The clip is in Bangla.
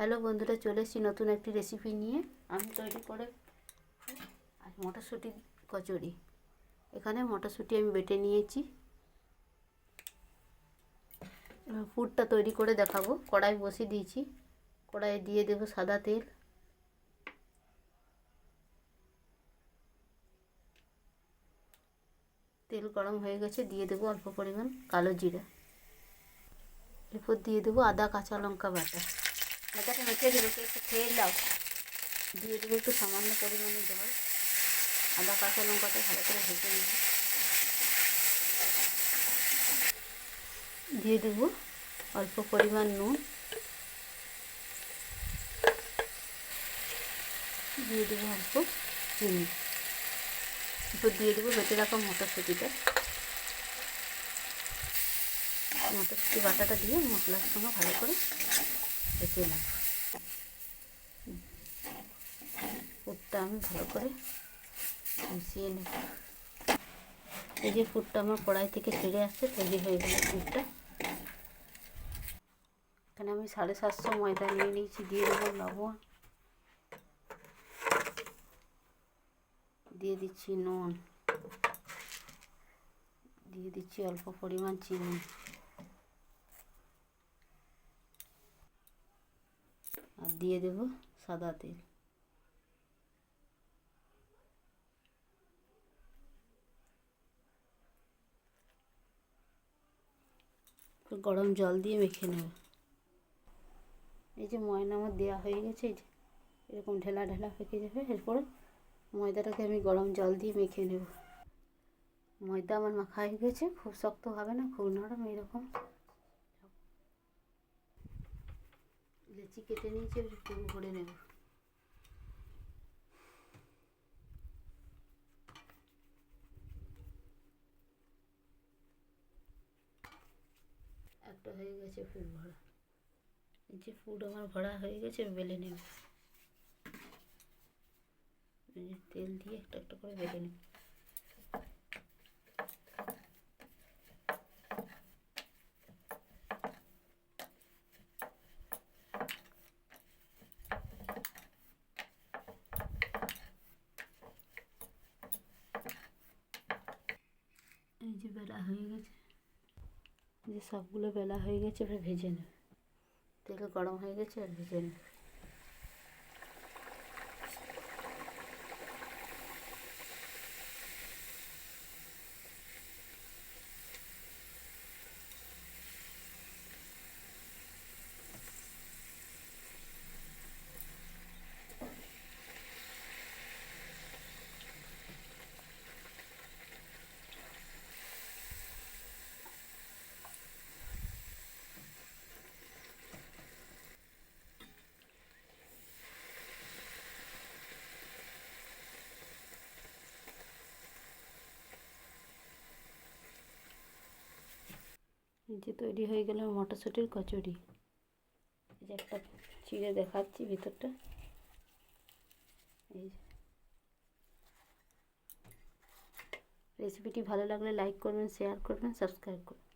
হ্যালো বন্ধুরা, চলে এসেছি নতুন একটি রেসিপি নিয়ে। আমি তৈরি করে আর মটরশুঁটি কচুরি। এখানে মটরশুঁটি আমি বেটে নিয়েছি। পুরটা তৈরি করে দেখাবো। কড়াই বসিয়ে দিয়েছি। কড়াইয়ে দিয়ে দেবো সাদা তেল। তেল গরম হয়ে গেছে, দিয়ে দেবো অল্প পরিমাণ কালো জিরা। এরপর দিয়ে দেবো আদা কাঁচা লঙ্কা বাটা। মেখে দেবো একটু খেয়ে দাও দিয়ে দেবো একটু সামান্য পরিমাণে জল। আদা, কাঁচা লঙ্কাটা ভালো করে ভেজে নেব। দিয়ে দেবো অল্প পরিমাণ নুন। দিয়ে দেবো অল্প চিনি। এরপর দিয়ে দেবো বেটে রাখা মটরশুঁটিটা। মটরশুঁটি বাটাটা দিয়ে মশলার সঙ্গে ভালো করে ভেজে নেব আমি ভালো করে মিশিয়ে নেব। এই যে পুরটা আমার কড়াই থেকে ছেড়ে আসছে, তৈরি হয়ে গেল পুরটা। এখানে আমি সাড়ে সাতশো ময়দা নিয়ে নিয়েছি, দিয়ে দেবো লবণ। দিয়ে দিচ্ছি নুন। দিয়ে দিচ্ছি অল্প পরিমাণ চিনি। আর দিয়ে দেব সাদা তেল। গরম জল দিয়ে মেখে নেব। এই যে ময়না আমার দেওয়া হয়ে গেছে, এই যে এরকম ঢেলা ঢেলা পেকে যাবে, এরপরে ময়দাটাকে আমি গরম জল দিয়ে মেখে নেব। ময়দা আমার মাখা হয়ে গেছে, খুব শক্ত হবে না, খুব নরম, এরকম। লেচি কেটে নিয়েছি পুরো ভরে নেব। একটা হয়ে গেছে ফুল ভরা। যে ফুড আমার ভরা হয়ে গেছে, আমি বেলে নেব। তেল দিয়ে একটা একটা করে বেলে নেব। যে বেলা হয়ে গেছে, যে সবগুলো বেলা হয়ে গেছে, এবার ভেজে নেবে। তেল গরম হয়ে গেছে, আর ভেজে নেবে। যে তৈরি হয়ে গেল মটরশুঁটির কচুরি। এই যে একটা চিড়ে দেখাচ্ছি ভিতরটা। এই রেসিপিটি ভালো লাগলে লাইক করবেন শেয়ার করবেন সাবস্ক্রাইব করবেন।